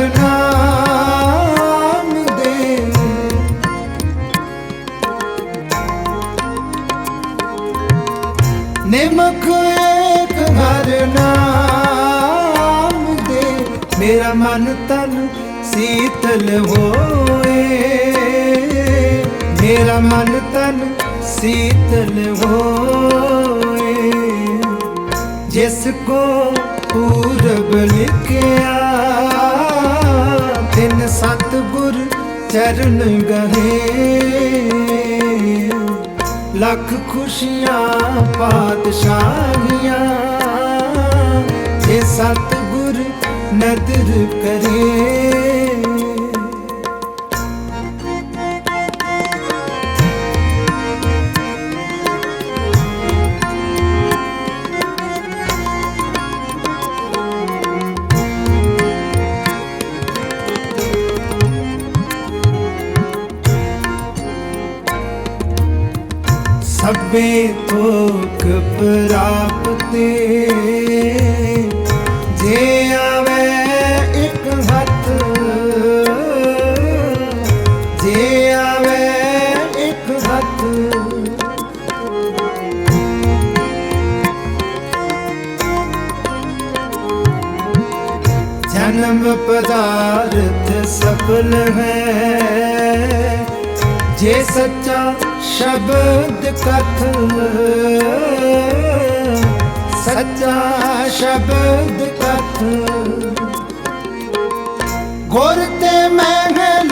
ਹਰ ਦੇ। ਨਿਮਖ ਏਕ ਹਰ ਨਾਮ ਦੇ। ਮੇਰਾ ਮਨ ਤਨ ਸੀਤਲ ਹੋਏ। ਮੇਰਾ ਮਨ ਤਨ ਸੀਤਲ ਹੋਏ। ਜਿਸ ਕੋ ਪੂਰਬ ਲਿਖਿਆ ਤਿਨ ਸਤਗੁਰ ਚਰਨ ਗਏ ਲੱਖ ਖੁਸ਼ੀਆਂ ਪਾਤਸ਼ਾਹੀਆਂ ਜੇ ਸਤਗੁਰ ਨਦਰ ਕਰੇ। ਸਭੇ ਥੋਕ ਪ੍ਰਾਪਤੇ ਜੇ ਆਵੇ ਇੱਕ ਹੱਥ, ਜੇ ਆਵੇ ਇੱਕ ਹੱਥ। ਜਨਮ ਪਦਾਰਥ ਸਫਲ ਹੈ। ਜੇ ਸੱਚਾ ਸ਼ਬਦ ਕਥ ਸੱਚਾ ਸ਼ਬਦ ਕਥ ਗੁਰ ਤੇ ਮਹਿਲ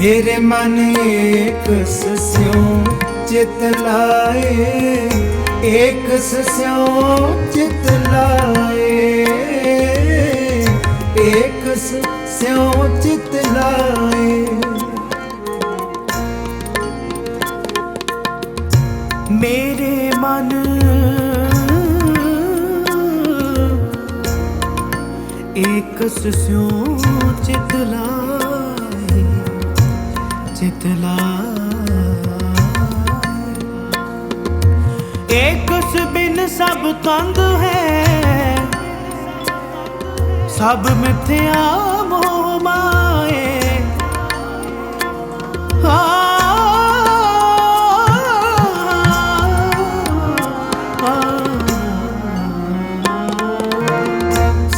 ਮੇਰੇ ਮਨ ਇੱਕ ਸਸਿਓ ਚਿਤ ਲਾਏ ਏਕ ਸਸਿਓ ਚਿਤ ਲਾਏ ਏਕ ਸਸਿਓ ਚਿਤ ਲਾਏ ਮੇਰੇ ਮਨ ਏਕ ਸਸਿਓ ਚਿਤ ਲਾਏ ਚਿਤ ਲਾਏ ਏਕ ਸ ਬਿਨ ਸਭ ਤੰਗ ਹੈ। ਸਭ ਮਿਥਿਆ ਮੋਹ ਮਾਏ।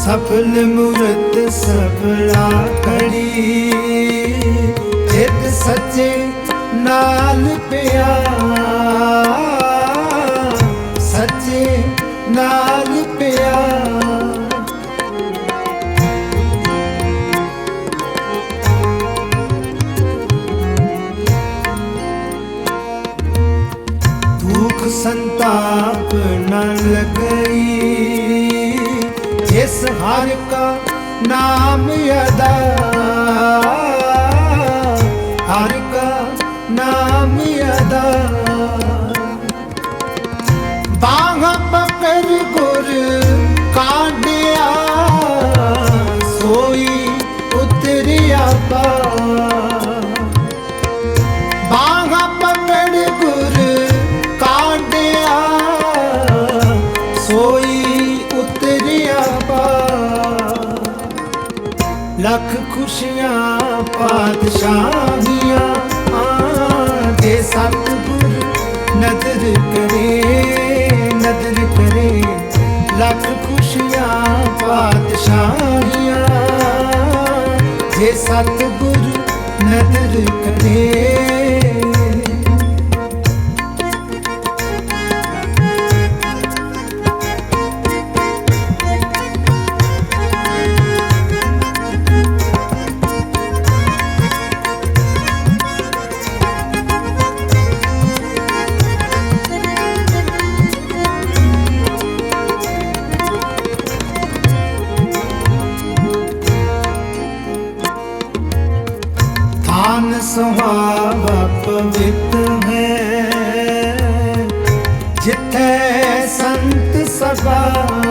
ਸਫਲ ਮੂਰਤ ਸਫਲਾ ਕੜੀ। ਜਿਤ ਸੱਚੇ ਨਾਲ ਪਿਆ ਸੱਚੇ ਨਾਲ ਪਿਆ ਦੁੱਖ ਸੰਤਾਪ ਨ ਲਗਈ। ਜਿਸ ਹਰ ਕਾ ਨਾਮ ਅਦਾ। ਬਾਹਾਂ ਪਕੜ ਗੁਰ ਕਾਢਿਆ, ਸੋਈ ਉਤਰਿਆ ਪਾ। ਬਾਹਾਂ ਪਕੜ ਗੁਰ ਕਾਢਿਆ, ਸੋਈ ਉਤਰਿਆ ਪਾ। ਲੱਖ ਖੁਸ਼ੀਆਂ, ਪਾਤਸ਼ਾਹੀਆਂ ਆ ਦੇ ਸਤਿਗੁਰ ਨਦਰ ਕਰੇ ਨਦਰ ਕਰੇ। ਲੱਖ ਖੁਸ਼ੀਆਂ ਪਾਤਸ਼ਾਹੀਆਂ। ਜੇ ਸਤਿਗੁਰ ਨਦਰ ਕਰੇ ਸੁਭਾਵ ਪਵਿੱਤ ਹੈ। ਜਿੱਥੇ ਸੰਤ ਸਭਾ